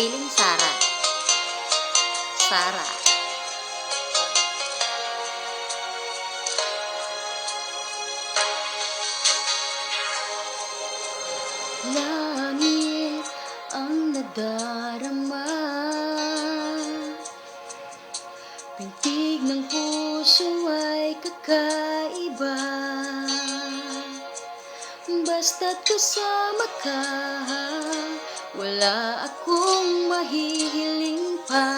Feeling Sara. Sara. Langit ang nadarama Pintig ng puso ay kakaiba Basta't kasama ka Wala akong mahihiling pa.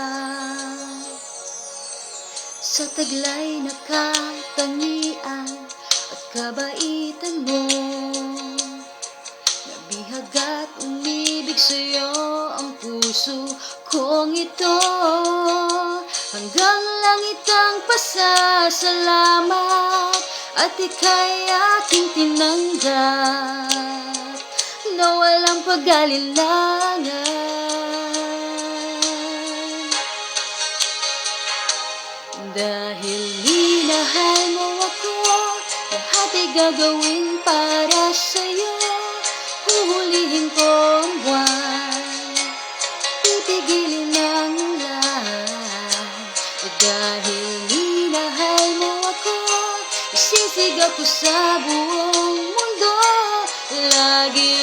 Sa taglay na katangian At kabaitan mo Nabihag at umibig sa'yo ang puso kong ito. Hanggang langit ang pasasalamat At ika'y aking tinanggap Na walang pag-alilangan. Dahil minahal mo ako Lahat ay gagawin para sa'yo. Huhulihin ko ang buwan Pipigilin ang ulan Dahil minahal mo ako Isisigaw ko sa buong mundo. Laging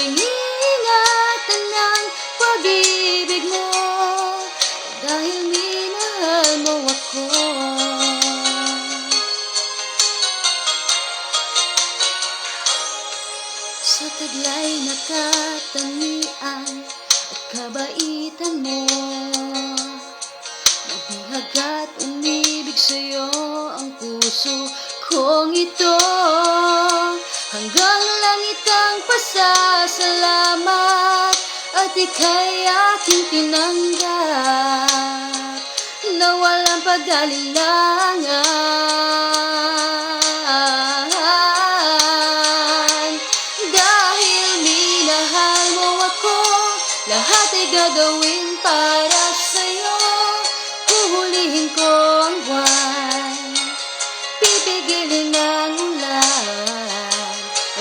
Sa taglay na katangian at kabaitan mo. Nabihag at umibig sa'yo ang puso kong ito. Hanggang langit ang pasasalamat At ika'y aking tinanggap. Na walang pag-alilangan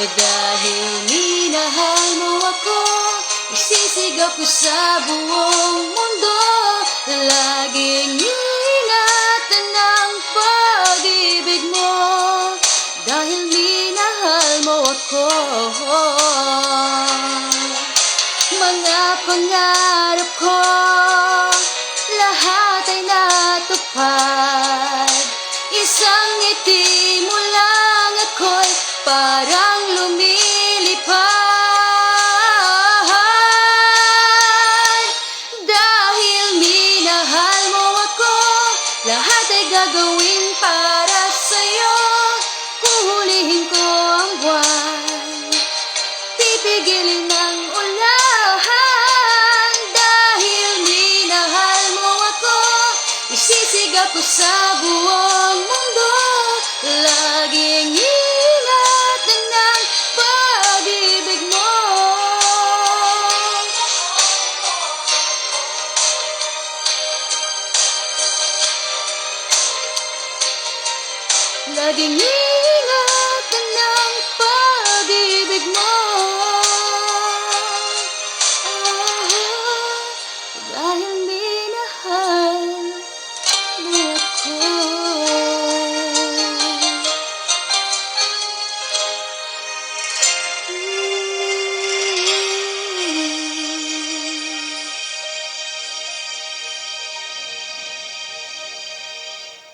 dahil minahal mo ako Isisigaw ko sa buong mundo. Laging ingatan ng pag-ibig mo. Dahil minahal mo ako. Mga pangarap ko Lahat ay natupad. Isang gagawin para sa'yo. Kuhulihin ko ang buwan. Pipigilin ang ulan Dahil minahal mo ako Isisigaw ko sa buong mundo. Laging Loving you.